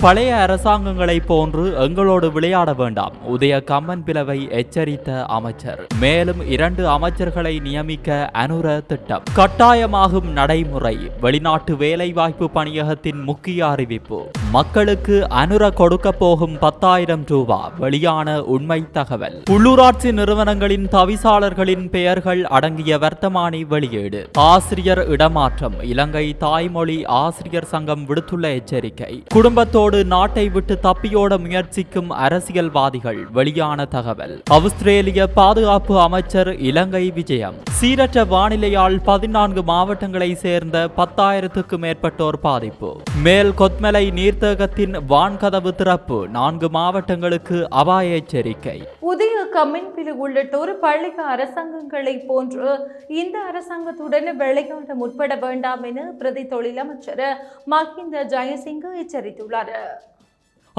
பழைய அரசாங்கங்களைப் போன்று எங்களோடு விளையாட வேண்டாம். உதய கம்மன் பிளவை எச்சரித்த அமைச்சர். மேலும் இரண்டு அமைச்சர்களை நியமிக்க அனுர திட்டம். கட்டாயமாகும் நடைமுறை. வெளிநாட்டு வேலைவாய்ப்பு பணியகத்தின் முக்கிய அறிவிப்பு. மக்களுக்கு அனுர கொடுக்க போகும் பத்தாயிரம் ரூபா. வெளியான உண்மை தகவல். உள்ளூராட்சி நிறுவனங்களின் தவிசாளர்களின் பெயர்கள் அடங்கிய வர்த்தமானி வெளியீடு. ஆசிரியர் இடமாற்றம். இலங்கை தாய்மொழி ஆசிரியர் சங்கம் விடுத்துள்ள எச்சரிக்கை. குடும்பத்தோடு நாட்டை விட்டு தப்பியோட முயற்சிக்கும் அரசியல்வாதிகள் வெளியான தகவல். அவுஸ்திரேலிய பாதுகாப்பு அமைச்சர் இலங்கை விஜயம். சீரற்ற வானிலையால் பதினான்கு மாவட்டங்களை சேர்ந்த பத்தாயிரத்துக்கு மேற்பட்டோர் பாதிப்பு. மேல் கொத்மலை நீர்த்தேகத்தின் வான்கதவு திறப்பு நான்கு மாவட்டங்களுக்கு அபாய எச்சரிக்கை. புதிய கம்மின் உள்ளிட்டோர் பள்ளிக அரசாங்கங்களை போன்று இந்த அரசாங்கத்துடன் விளையாட முற்பட வேண்டாம் என பிரதி தொழிலமைச்சர் மஹிந்த ஜெயசிங்க எச்சரித்துள்ளார்.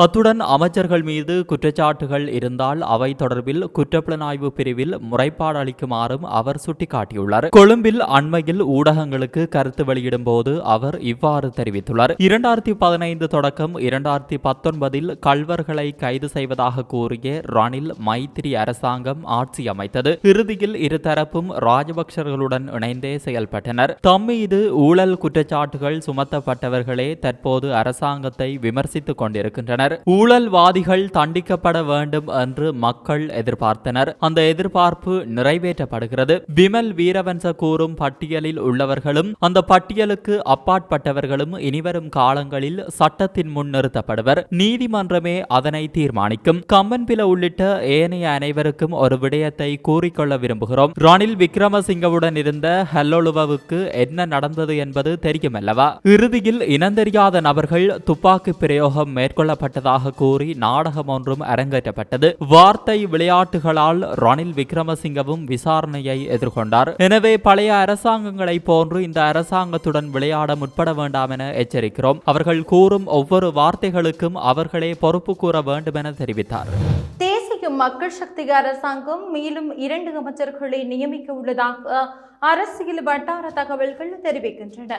அத்துடன் அமைச்சர்கள் மீது குற்றச்சாட்டுகள் இருந்தால் அவை தொடர்பில் குற்றப்புலனாய்வு பிரிவில் முறைப்பாடு அளிக்குமாறும் அவர் சுட்டிக்காட்டியுள்ளார். கொழும்பில் அண்மையில் ஊடகங்களுக்கு கருத்து வெளியிடும் போது அவர் இவ்வாறு தெரிவித்துள்ளார். இரண்டாயிரத்தி பதினைந்து தொடக்கம் இரண்டாயிரத்தி பத்தொன்பதில் கல்வர்களை கைது செய்வதாக கூறிய ரணில் மைத்திரி அரசாங்கம் ஆட்சி அமைத்தது. இறுதியில் இருதரப்பும் ராஜபக்சர்களுடன் இணைந்தே செயல்பட்டனர். தம் மீது ஊழல் குற்றச்சாட்டுகள் சுமத்தப்பட்டவர்களே தற்போது அரசாங்கத்தை விமர்சித்துக் கொண்டிருக்கின்றனர். ஊழல்வாதிகள் தண்டிக்கப்பட வேண்டும் என்று மக்கள் எதிர்பார்த்தனர். அந்த எதிர்பார்ப்பு நிறைவேற்றப்படுகிறது. விமல் வீரவன்ச கூறும் பட்டியலில் உள்ளவர்களும் அந்த பட்டியலுக்கு அப்பாற்பட்டவர்களும் இனிவரும் காலங்களில் சட்டத்தின் முன் நிறுத்தப்படுவர். நீதிமன்றமே அதனை தீர்மானிக்கும். கம்மன்பில உள்ளிட்ட ஏனைய அனைவருக்கும் ஒரு விடயத்தை கூறிக்கொள்ள விரும்புகிறோம். ரணில் விக்ரமசிங்கவுடன் இருந்த ஹல்லொலுவவுக்கு என்ன நடந்தது என்பது தெரியுமல்லவா? இறுதியில் இனந்தெரியாத நபர்கள் துப்பாக்கி பிரயோகம் மேற்கொள்ளப்பட்ட மேற்கொள்ளப்பட்டதாக கூறி நாடகம் ஒன்றும் அரங்கேற்றப்பட்டது. வார்த்தை விளையாட்டுகளால் ரணில் விக்ரமசிங்கவும் விசாரணையை எதிர்கொண்டார். எனவே பழைய அரசாங்கங்களை போன்று இந்த அரசாங்கத்துடன் விளையாட முற்பட வேண்டாம் என எச்சரிக்கிறோம். அவர்கள் கூறும் ஒவ்வொரு வார்த்தைகளுக்கும் அவர்களே பொறுப்பு கூற வேண்டும் என தெரிவித்தார். தேசிய மக்கள் சக்தி அரசாங்கம் மேலும் இரண்டு அமைச்சர்களை நியமிக்க உள்ளதாக அரசியல் வட்டார தகவல்கள் தெரிவிக்கின்றன.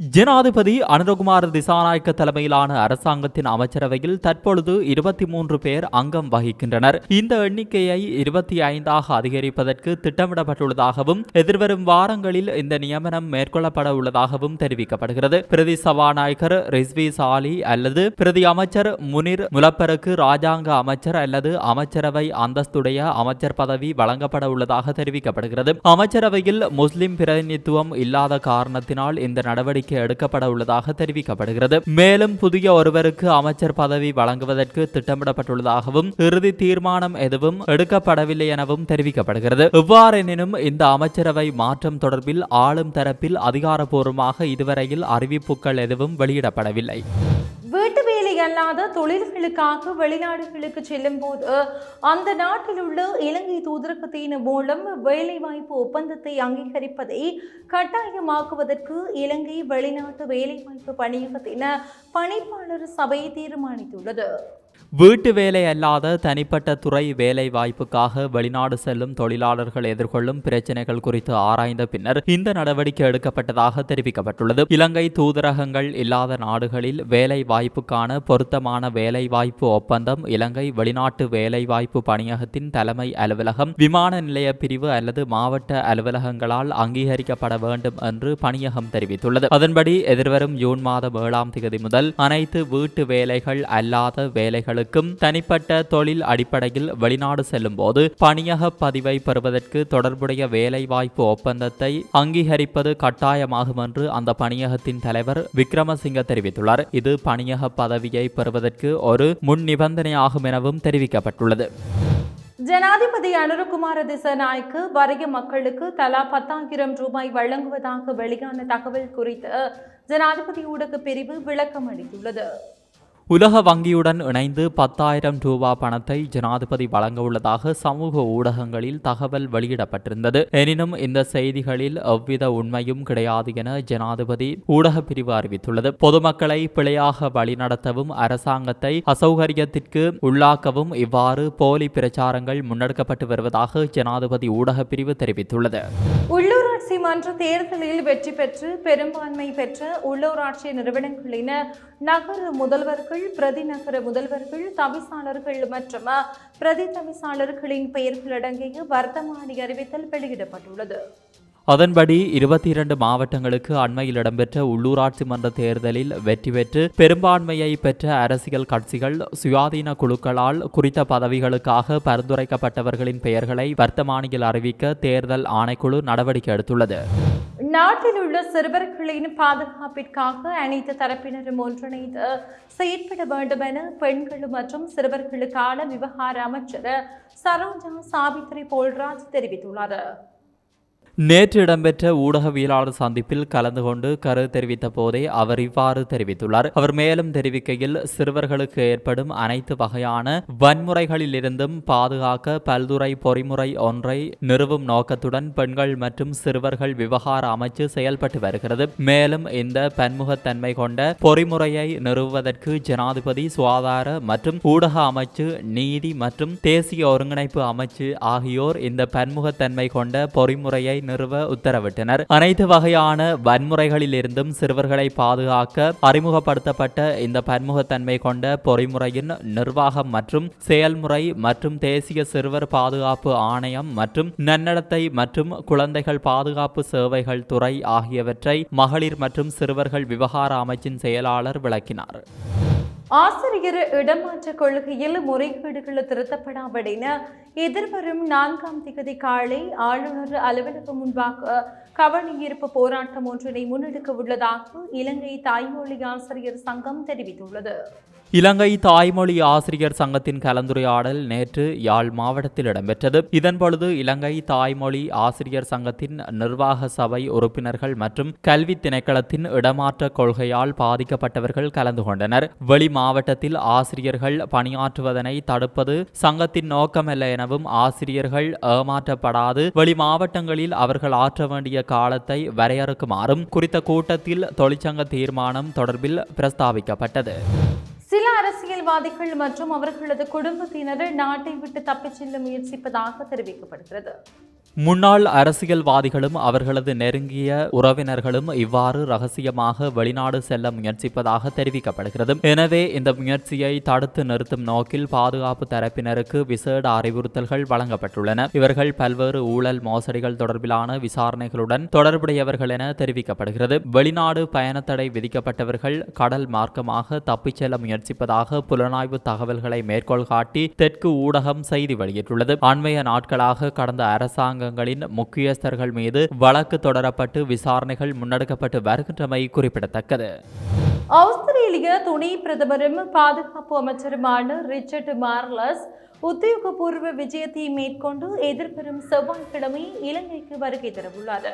ஜனாதிபதி அனுரகுமார் திசாநாயக்க தலைமையிலான அரசாங்கத்தின் அமைச்சரவையில் தற்பொழுது இருபத்தி மூன்று பேர் அங்கம் வகிக்கின்றனர். இந்த எண்ணிக்கையை இருபத்தி ஐந்தாக அதிகரிப்பதற்கு திட்டமிடப்பட்டுள்ளதாகவும் எதிர்வரும் வாரங்களில் இந்த நியமனம் மேற்கொள்ளப்பட உள்ளதாகவும் தெரிவிக்கப்படுகிறது. பிரதி சபாநாயகர் ரிஸ்வி சாலி அல்லது பிரதி அமைச்சர் முனிர் முலப்பருக்கு ராஜாங்க அமைச்சர் அல்லது அமைச்சரவை அந்தஸ்துடைய அமைச்சர் பதவி வழங்கப்பட உள்ளதாக தெரிவிக்கப்படுகிறது. அமைச்சரவையில் முஸ்லிம் பிரதிநிதித்துவம் இல்லாத காரணத்தினால் இந்த நடவடிக்கை நடவடிக்கை எடுக்கப்பட உள்ளதாக தெரிவிக்கப்படுகிறது. மேலும் புதிய ஒருவருக்கு அமைச்சர் பதவி வழங்குவதற்கு திட்டமிடப்பட்டுள்ளதாகவும் இறுதி தீர்மானம் எதுவும் எடுக்கப்படவில்லை எனவும் தெரிவிக்கப்படுகிறது. எவ்வாறெனினும் இந்த அமைச்சரவை மாற்றம் தொடர்பில் ஆளும் தரப்பில் அதிகாரப்பூர்வமாக இதுவரையில் அறிவிப்புகள் எதுவும் வெளியிடப்படவில்லை. அல்லாத தொழில்களுக்காக வெளிநாடுகளுக்கு செல்லும் போது அந்த நாட்டில் உள்ள இலங்கை தூதரகத்தின் மூலம் வேலைவாய்ப்பு ஒப்பந்தத்தை அங்கீகரிப்பதை கட்டாயமாக்குவதற்கு இலங்கை வெளிநாட்டு வேலைவாய்ப்பு பணியகத்தின் பணிப்பாளர் சபை தீர்மானித்துள்ளது. வீட்டு வேலை அல்லாத தனிப்பட்ட துறை வேலை வாய்ப்புக்காக வெளிநாடு செல்லும் தொழிலாளர்கள் எதிர்கொள்ளும் பிரச்சினைகள் குறித்து ஆராய்ந்த பின்னர் இந்த நடவடிக்கை எடுக்கப்பட்டதாக தெரிவிக்கப்பட்டுள்ளது. இலங்கை தூதரகங்கள் இல்லாத நாடுகளில் வேலை வாய்ப்புக்கான பொருத்தமான வேலை வாய்ப்பு ஒப்பந்தம் இலங்கை வெளிநாட்டு வேலை வாய்ப்பு பணியகத்தின் தலைமை அலுவலகம் விமான நிலைய பிரிவு அல்லது மாவட்ட அலுவலகங்களால் அங்கீகரிக்கப்பட வேண்டும் என்று பணியகம் தெரிவித்துள்ளது. அதன்படி எதிர்வரும் ஜூன் மாதம் ஏழாம் தேதி முதல் அனைத்து வீட்டு வேலைகள் அல்லாத வேலைகளுக்கும் தனிப்பட்ட தொழில் அடிப்படையில் வெளிநாடு செல்லும் போது பணியக பதிவை பெறுவதற்கு தொடர்புடைய வேலைவாய்ப்பு ஒப்பந்தத்தை அங்கீகரிப்பது கட்டாயமாகும் என்று அந்த பணியகத்தின் தலைவர் விக்ரமசிங்க தெரிவித்துள்ளார். இது பணியக பதவியை பெறுவதற்கு ஒரு முன் நிபந்தனையாகும் எனவும் தெரிவிக்கப்பட்டுள்ளது. ஜனாதிபதி அனுரகுமார திசநாய்க்கு வறிய மக்களுக்கு தலா பத்தாயிரம் ரூபாய் வழங்குவதாக வெளியான தகவல் குறித்து ஜனாதிபதி ஊடக பிரிவு விளக்கம் அளித்துள்ளது உலக வங்கியுடன் இணைந்து பத்தாயிரம் ரூபா பணத்தை ஜனாதிபதி வழங்க உள்ளதாக சமூக ஊடகங்களில் தகவல் வெளியிடப்பட்டிருந்தது. எனினும் இந்த செய்திகளில் எவ்வித உண்மையும் கிடையாது என ஜனாதிபதி ஊடக பிரிவு அறிவித்துள்ளது. பொதுமக்களை பிழையாக வழிநடத்தவும் அரசாங்கத்தை அசௌகரியத்திற்கு உள்ளாக்கவும் இவ்வாறு போலி பிரச்சாரங்கள் முன்னெடுக்கப்பட்டு வருவதாக ஜனாதிபதி ஊடக பிரிவு தெரிவித்துள்ளது. உள்ளூராட்சி மன்ற தேர்தலில் வெற்றி பெற்று பெரும்பான்மை பெற்ற உள்ளூராட்சி நிறுவனங்களின் நகர முதல்வர்கள் தலைவர்கள் பிரதிநகர முதல்வர்கள் தவிசாளர்கள் மற்றும் பிரதி தவிசாளர்களின் பெயர்கள் அடங்கிய வர்த்தமானி அறிவித்தல் வெளியிடப்பட்டுள்ளது. அதன்படி இருபத்தி இரண்டு மாவட்டங்களுக்கு அண்மையில் இடம்பெற்ற உள்ளூராட்சி மன்ற தேர்தலில் வெற்றி பெற்று பெரும்பான்மையை பெற்ற அரசியல் கட்சிகள் சுயாதீன குழுக்களால் குறித்த பதவிகளுக்காக பரிந்துரைக்கப்பட்டவர்களின் பெயர்களை வர்த்தமானியில் அறிவிக்க தேர்தல் ஆணைக்குழு நடவடிக்கை எடுத்துள்ளது. நாட்டில் உள்ள சிறுவர்களின் பாதுகாப்பிற்காக அனைத்து தரப்பினரும் ஒன்றிணைந்து செயற்பட வேண்டும் என பெண்கள் மற்றும் சிறுவர்களுக்கான விவகார அமைச்சர் சரோஜா சாவித்ரி போல்ராஜ் தெரிவித்துள்ளார். நேற்று இடம்பெற்ற ஊடகவியலாளர் சந்திப்பில் கலந்து கொண்டு கரு தெரிவித்த போதே அவர் இவ்வாறு தெரிவித்துள்ளார். அவர் மேலும் தெரிவிக்கையில் சிறுவர்களுக்கு ஏற்படும் அனைத்து வகையான வன்முறைகளிலிருந்தும் பாதுகாக்க பல்துறை பொறிமுறை ஒன்றை நிறுவும் நோக்கத்துடன் பெண்கள் மற்றும் சிறுவர்கள் விவகார அமைச்சு செயல்பட்டு வருகிறது. மேலும் இந்த பன்முகத்தன்மை கொண்ட பொறிமுறையை நிறுவுவதற்கு ஜனாதிபதி சுகாதார மற்றும் ஊடக அமைச்சு நீதி மற்றும் தேசிய ஒருங்கிணைப்பு அமைச்சு ஆகியோர் இந்த பன்முகத்தன்மை கொண்ட பொறிமுறையை நிறுவ உத்தரவிட்டனர். அனைத்து வகையான வன்முறைகளிலிருந்தும் சிறுவர்களை பாதுகாக்க அறிமுகப்படுத்தப்பட்ட இந்த பன்முகத்தன்மை கொண்ட பொறிமுறையின் நிர்வாகம் மற்றும் செயல்முறை மற்றும் தேசிய சிறுவர் பாதுகாப்பு ஆணையம் மற்றும் நன்னடத்தை மற்றும் குழந்தைகள் பாதுகாப்பு சேவைகள் துறை ஆகியவற்றை மகளிர் மற்றும் சிறுவர்கள் விவகார அமைச்சின் செயலாளர் விளக்கினார். ஆசிரியர் இடமாற்ற கொள்கையில் முறைகேடுகள் திருத்தப்படாவிடின. எதிர்வரும் நான்காம் திகதி காலை ஆளுநர் அலுவலகம் முன்பாக கவனஈர்ப்பு போராட்டம் ஒன்றினை முன்னெடுக்க உள்ளதாக இலங்கை தாய்மொழி ஆசிரியர் சங்கம் தெரிவித்துள்ளது. இலங்கை தாய்மொழி ஆசிரியர் சங்கத்தின் கலந்துரையாடல் நேற்று யாழ் மாவட்டத்தில் இடம்பெற்றது. இதன்பொழுது இலங்கை தாய்மொழி ஆசிரியர் சங்கத்தின் நிர்வாக சபை உறுப்பினர்கள் மற்றும் கல்வி திணைக்களத்தின் இடமாற்ற கொள்கையால் பாதிக்கப்பட்டவர்கள் கலந்து கொண்டனர். வெளி மாவட்டத்தில் ஆசிரியர்கள் பணியாற்றுவதனை தடுப்பது சங்கத்தின் நோக்கமல்ல எனவும் ஆசிரியர்கள் ஏமாற்றப்படாது வெளி மாவட்டங்களில் அவர்கள் ஆற்ற வேண்டிய காலத்தை வரையறுக்குமாறும் குறித்த கூட்டத்தில் தொழிற்சங்க தீர்மானம் தொடர்பில் பிரஸ்தாபிக்கப்பட்டது சில அரசியல்வாதிகள் மற்றும் அவர்களது குடும்பத்தினர் நாட்டை விட்டு தப்பிச் செல்ல முயற்சிப்பதாக தெரிவிக்கப்படுகிறது. முன்னாள் அரசியல்வாதிகளும் அவர்களது நெருங்கிய உறவினர்களும் இவ்வாறு ரகசியமாக வெளிநாடு செல்ல முயற்சிப்பதாக தெரிவிக்கப்படுகிறது. எனவே இந்த முயற்சியை தடுத்து நிறுத்தும் நோக்கில் பாதுகாப்பு தரப்பினருக்கு விசேட அறிவுறுத்தல்கள் வழங்கப்பட்டுள்ளன. இவர்கள் பல்வேறு ஊழல் மோசடிகள் தொடர்பிலான விசாரணைகளுடன் தொடர்புடையவர்கள் என தெரிவிக்கப்படுகிறது. வெளிநாடு பயணத்தடை விதிக்கப்பட்டவர்கள் கடல் மார்க்கமாக தப்பிச் செல்ல முயற்சி முயற்சிப்பதாக புலனாய்வு தகவல்களை மேற்கோள் காட்டி தெற்கு ஊடகம் செய்தி வெளியிட்டுள்ளது. அண்மைய நாட்களாக கடந்த அரசாங்கங்களின் முக்கியஸ்தர்கள் மீது வழக்கு தொடரப்பட்டு விசாரணைகள் முன்னெடுக்கப்பட்டு வருகின்றமை குறிப்பிடத்தக்கது. ஆஸ்திரேலிய துணை பிரதமரும் பாதுகாப்பு அமைச்சருமான ரிச்சர்ட் மார்லஸ் உத்தியோகபூர்வ விஜயத்தை மேற்கொண்டு எதிர்வரும் செவ்வாய்க்கிழமை இலங்கைக்கு வருகை தரவுள்ளார்.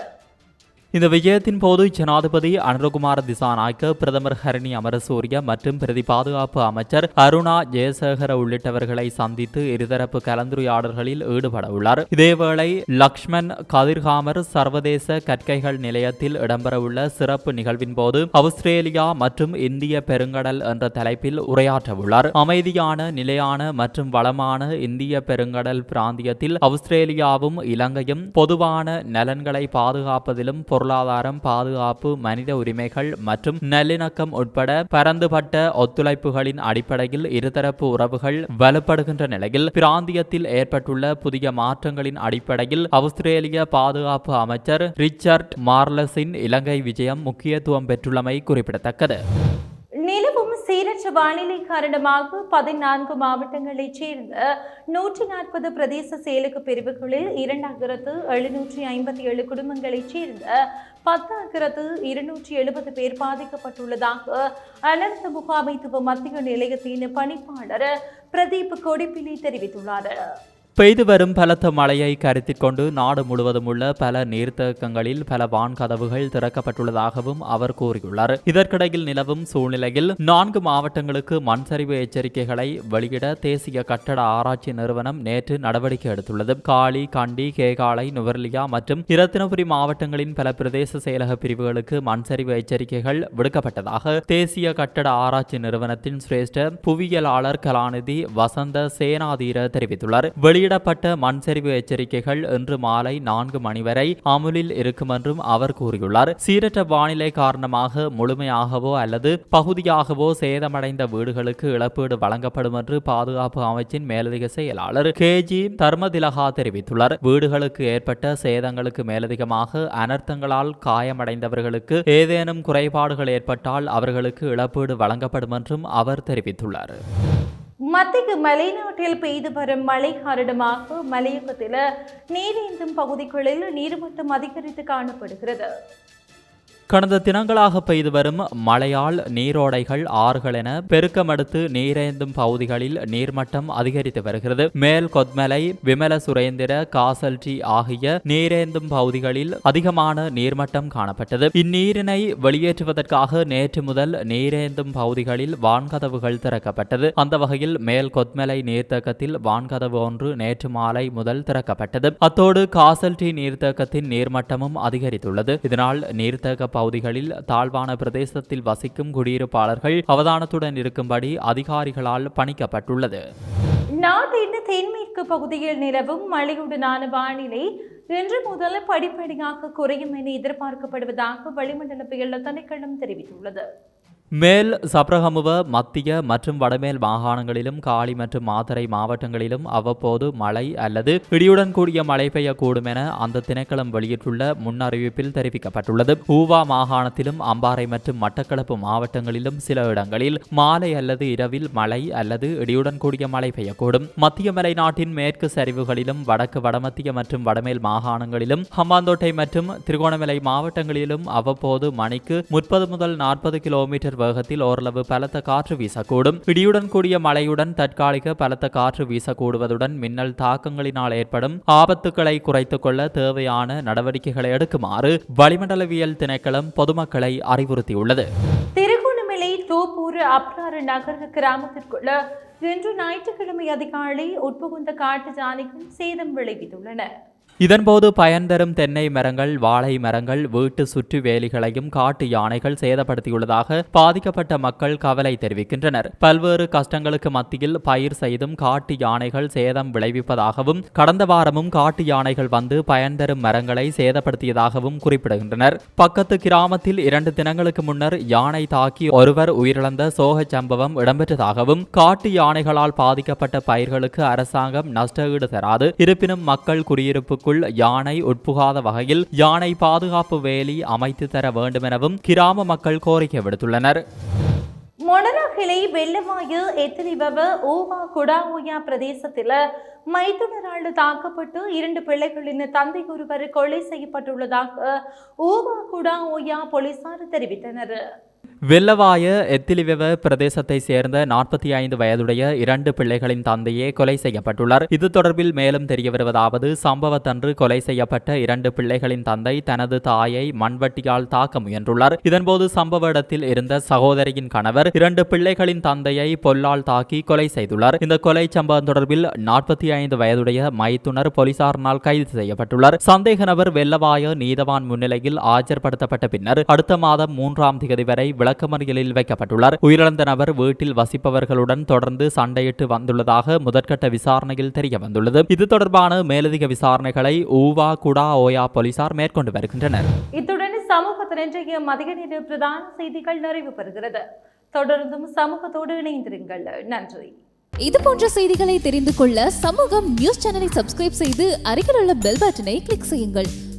இந்த விஜயத்தின் போது ஜனாதிபதி அனுரகுமார் திசாநாயக்க பிரதமர் ஹரணி அமரசூரிய மற்றும் பிரதி பாதுகாப்பு அமைச்சர் அருணா ஜெயசேகர உள்ளிட்டவர்களை சந்தித்து இருதரப்பு கலந்துரையாடல்களில் ஈடுபட உள்ளார் இதேவேளை லக்ஷ்மண் கதிர்காமர் சர்வதேச கற்கைகள் நிலையத்தில் இடம்பெறவுள்ள சிறப்பு நிகழ்வின் போது ஆஸ்திரேலியா மற்றும் இந்திய பெருங்கடல் என்ற தலைப்பில் உரையாற்ற உள்ளார் அமைதியான நிலையான மற்றும் வளமான இந்திய பெருங்கடல் பிராந்தியத்தில் ஆஸ்திரேலியாவும் இலங்கையும் பொதுவான நலன்களை பாதுகாப்பதிலும் பொருளாதாரம் பாதுகாப்பு மனித உரிமைகள் மற்றும் நல்லிணக்கம் உட்பட பரந்துபட்ட ஒத்துழைப்புகளின் அடிப்படையில் இருதரப்பு உறவுகள் வலுப்படுகின்ற நிலையில் பிராந்தியத்தில் ஏற்பட்டுள்ள புதிய மாற்றங்களின் அடிப்படையில் ஆஸ்திரேலிய பாதுகாப்பு அமைச்சர் ரிச்சர்ட் மார்லஸின் இலங்கை விஜயம் முக்கியத்துவம் பெற்றுள்ளமை குறிப்பிடத்தக்கது. சீரற்ற வானிலை காரணமாக பதினான்கு மாவட்டங்களைச் சேர்ந்த நூற்றி நாற்பது பிரதேச செயலுக்கு பிரிவுகளில் இரண்டாயிரத்து எழுநூற்றி ஐம்பத்தி ஏழு குடும்பங்களைச் சேர்ந்த பத்தாயிரத்து இருநூற்றி எழுபது பேர் பாதிக்கப்பட்டுள்ளதாக அனர்த்த முகாமைத்துவ மத்திய நிலையத்தின் பணிப்பாளர் பிரதீப் கொடிப்பிலி தெரிவித்துள்ளார். பெய்து வரும் பலத்த மழையை கருத்தில் கொண்டு நாடு முழுவதும் உள்ள பல நீர்த்தேக்கங்களில் பல வான்கதவுகள் திறக்கப்பட்டுள்ளதாகவும் அவர் கூறியுள்ளார். இதற்கிடையில் நிலவும் சூழ்நிலையில் நான்கு மாவட்டங்களுக்கு மண் சரிவு எச்சரிக்கைகளை வெளியிட தேசிய கட்டட ஆராய்ச்சி நிறுவனம் நேற்று நடவடிக்கை எடுத்துள்ளது. காளி கண்டி கேகாலை நுவர்லியா மற்றும் இரத்தினபுரி மாவட்டங்களின் பல பிரதேச செயலக பிரிவுகளுக்கு மண்சரிவு எச்சரிக்கைகள் விடுக்கப்பட்டதாக தேசிய கட்டட ஆராய்ச்சி நிறுவனத்தின் சிரேஷ்ட புவியியலாளர் கலாநிதி வசந்த சேனாதீர தெரிவித்துள்ளார். வெளியிடப்பட்ட மண் சரிவு எச்சரிக்கைகள் இன்று மாலை நான்கு மணி வரை அமுலில் இருக்கும் என்றும் அவர் கூறியுள்ளார். சீரற்ற வானிலை காரணமாக முழுமையாகவோ அல்லது பகுதியாகவோ சேதமடைந்த வீடுகளுக்கு இழப்பீடு வழங்கப்படும் என்று பாதுகாப்பு அமைச்சின் மேலதிக செயலாளர் கே. ஜி. தர்மதிலகா தெரிவித்துள்ளார். வீடுகளுக்கு ஏற்பட்ட சேதங்களுக்கு மேலதிகமாக அனர்த்தங்களால் காயமடைந்தவர்களுக்கு ஏதேனும் குறைபாடுகள் ஏற்பட்டால் அவர்களுக்கு இழப்பீடு வழங்கப்படும் என்றும் அவர் தெரிவித்துள்ளார். மத்திய மலைநாட்டில் பெய்து வரும் மழை காரணமாக மலையகத்தில் நீரேந்தும் பகுதிகளில் நீர்மட்டம் அதிகரித்து காணப்படுகிறது. கடந்த தினங்களாக பெய்து வரும் மழையால் நீரோடைகள் ஆறுகள் என பெருக்கமடுத்து நீரேந்தும் பகுதிகளில் நீர்மட்டம் அதிகரித்து வருகிறது. மேல் கொத்மலை விமல சுரேந்திர காசல்டி ஆகிய நீரேந்தும் பகுதிகளில் அதிகமான நீர்மட்டம் காணப்பட்டது. இந்நீரினை வெளியேற்றுவதற்காக நேற்று முதல் நீரேந்தும் பகுதிகளில் வான்கதவுகள் திறக்கப்பட்டது. அந்த வகையில் மேல் கொத்மலை நீர்த்தேக்கத்தில் வான்கதவு ஒன்று நேற்று மாலை முதல் திறக்கப்பட்டது. அத்தோடு காசல்டி நீர்த்தேக்கத்தின் நீர்மட்டமும் அதிகரித்துள்ளது. இதனால் நீர்த்தேக்க பகுதிகளில் தாழ்வான பிரதேசத்தில் வசிக்கும் குடியிருப்பாளர்கள் அவதானத்துடன் இருக்கும்படி அதிகாரிகளால் பணிக்கப்பட்டுள்ளது. நாட்டின் தென்மேற்கு பகுதியில் நிலவும் மழையுடனான வானிலை இன்று முதல் படிப்படியாக குறையும் என எதிர்பார்க்கப்படுவதாக வளிமண்டல புயல் திணைக்களம் தெரிவித்துள்ளது. மேல் சப்ரகமுவ மத்திய மற்றும் வடமேல் மாகாணங்களிலும் காலி மற்றும் மாத்தறை மாவட்டங்களிலும் அவ்வப்போது மழை அல்லது இடியுடன் கூடிய மழை பெய்யக்கூடும் என அந்த திணைக்களம் வெளியிட்டுள்ள முன்னறிவிப்பில் தெரிவிக்கப்பட்டுள்ளது. ஊவா மாகாணத்திலும் அம்பாறை மற்றும் மட்டக்களப்பு மாவட்டங்களிலும் சில இடங்களில் மாலை அல்லது இரவில் மழை அல்லது இடியுடன் கூடிய மழை பெய்யக்கூடும். மத்திய மலை நாட்டின் மேற்கு சரிவுகளிலும் வடக்கு வடமத்திய மற்றும் வடமேல் மாகாணங்களிலும் ஹம்பாந்தோட்டை மற்றும் திருகோணமலை மாவட்டங்களிலும் அவ்வப்போது மணிக்கு முப்பது முதல் நாற்பது கிலோமீட்டர் வேகத்தில் ஓரளவு பலத்த காற்று வீசக்கூடும். இடியுடன் கூடிய மழையுடன் தற்காலிக பலத்த காற்று வீசக்கூடுவதுடன் மின்னல் தாக்கங்களினால் ஏற்படும் ஆபத்துக்களை குறைத்துக் கொள்ள தேவையான நடவடிக்கைகளை எடுக்குமாறு வளிமண்டலவியல் திணைக்களம் பொதுமக்களை அறிவுறுத்தியுள்ளது. திருகோணமலை தோப்பூர் அப்ராறு நகர கிராமத்திற்குள்ள இன்று ஞாயிற்றுக்கிழமை அதிகாலை உட்புகுந்த காட்டு யானைகள் சேதம் விளைவித்துள்ளன. இதன்போது பயன் தரும் தென்னை மரங்கள் வாழை மரங்கள் வீட்டு சுற்று வேலிகளையும் காட்டு யானைகள் சேதப்படுத்தியுள்ளதாக பாதிக்கப்பட்ட மக்கள் கவலை தெரிவிக்கின்றனர். பல்வேறு கஷ்டங்களுக்கு மத்தியில் பயிர் செய்தும் காட்டு யானைகள் சேதம் விளைவிப்பதாகவும் கடந்த வாரமும் காட்டு யானைகள் வந்து பயன் தரும் மரங்களை சேதப்படுத்தியதாகவும் குறிப்பிடுகின்றனர். பக்கத்து கிராமத்தில் இரண்டு தினங்களுக்கு முன்னர் யானை தாக்கி ஒருவர் உயிரிழந்த சோகச் சம்பவம் இடம்பெற்றதாகவும் காட்டு யானைகளால் பாதிக்கப்பட்ட பயிர்களுக்கு அரசாங்கம் நஷ்டஈடு தராது. இருப்பினும் மக்கள் குடியிருப்புக்கு குடியிருப்புக்குள் யானை உட்புகாத வகையில் யானை பாதுகாப்பு வேலி அமைத்து தர வேண்டுமெனவும் கிராம மக்கள் கோரிக்கை விடுத்துள்ளனர். மொனராகிலை வெள்ளவாயு எத்திரிவவ ஓவா குடாஓயா பிரதேசத்தில் மைத்துனரால் தாக்கப்பட்டு இரண்டு பிள்ளைகளின் தந்தை ஒருவர் கொலை செய்யப்பட்டுள்ளதாக ஓவா குடாஓயா போலீசார் தெரிவித்தனர். வெள்ளவாய எத்திலிவெவ பிரதேசத்தை சேர்ந்த நாற்பத்தி ஐந்து வயதுடைய இரண்டு பிள்ளைகளின் தந்தையே கொலை செய்யப்பட்டுள்ளார். இது தொடர்பில் மேலும் தெரிய வருவதாவது சம்பவத்தன்று கொலை செய்யப்பட்ட இரண்டு பிள்ளைகளின் தந்தை தனது தாயை மண்வட்டியால் தாக்க முயன்றுள்ளார். இதன்போது சம்பவ இடத்தில் இருந்த சகோதரியின் கணவர் இரண்டு பிள்ளைகளின் தந்தையை பொல்லால் தாக்கி கொலை செய்துள்ளார். இந்த கொலை சம்பவம் தொடர்பில் நாற்பத்தி ஐந்து வயதுடைய மைத்துனர் போலீசாரினால் கைது செய்யப்பட்டுள்ளார். சந்தேக நபர் வெள்ளவாய நீதவான் முன்னிலையில் ஆஜர்படுத்தப்பட்ட பின்னர் அடுத்த மாதம் மூன்றாம் தேதி வரை விளக்கமறியலில் வைக்கப்பட்டுள்ளார். உயிரிழந்த நபர் வீட்டில் வசிப்பவர்களுடன் தொடர்ந்து சண்டையிட்டு வந்துள்ளதாக முதற்கட்ட விசாரணையில் தெரிய வந்துள்ளது இது தொடர்பான மேலதிக விசாரணைகளை ஊவா குடா ஓயா போலீசார் மேற்கொண்டு வருகின்றனர். இத்துடன் சமூகத்தின் இன்றைய மதிய நேர பிரதான செய்திகள் நிறைவு பெறுகிறது. தொடர்ந்தும் சமூகத்தோடு இணைந்திருங்கள். நன்றி. இது போன்ற செய்திகளை தெரிந்து கொள்ள சமூகம் நியூஸ் சேனலை சப்ஸ்கிரைப் செய்து அருகில் உள்ள பெல் பட்டனை கிளிக் செய்யுங்கள்.